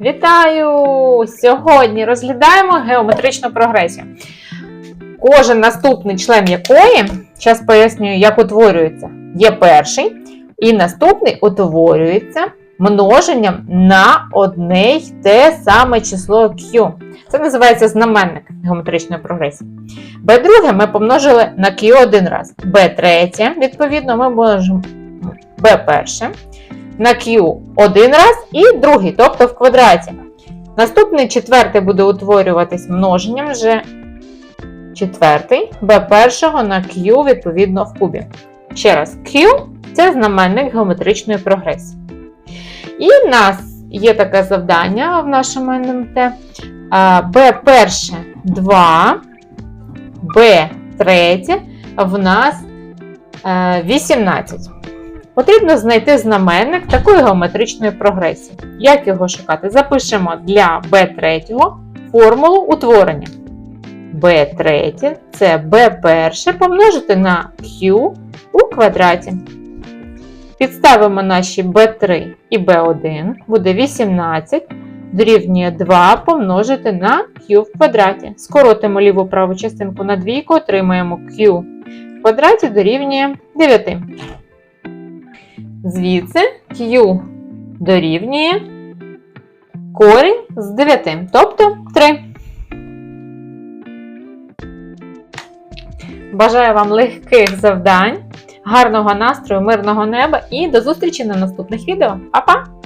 Вітаю! Сьогодні розглядаємо геометричну прогресію. Кожен наступний член якої, зараз пояснюю, як утворюється, є перший, і наступний утворюється множенням на одне й те саме число Q. Це називається знаменник геометричної прогресії. B2 ми помножили на Q один раз. B3, відповідно, ми множимо B1 на Q один раз і другий, тобто в квадраті. Наступний четвертий буде утворюватись множенням вже четвертий b1 на Q відповідно в кубі. Ще раз, Q це знаменник геометричної прогресії. І в нас є таке завдання в нашому НМТ. B1 2, B3 в нас е, 18. Потрібно знайти знаменник такої геометричної прогресії. Як його шукати? Запишемо для b3 формулу утворення. b3 це b1 помножити на q у квадраті. Підставимо наші b3 і b1, буде 18, дорівнює 2 помножити на q в квадраті. Скоротимо ліву праву частинку на двійку, отримаємо q в квадраті дорівнює 9. Звідси Q дорівнює корінь з 9, тобто 3. Бажаю вам легких завдань, гарного настрою, мирного неба і до зустрічі на наступних відео. Па-па!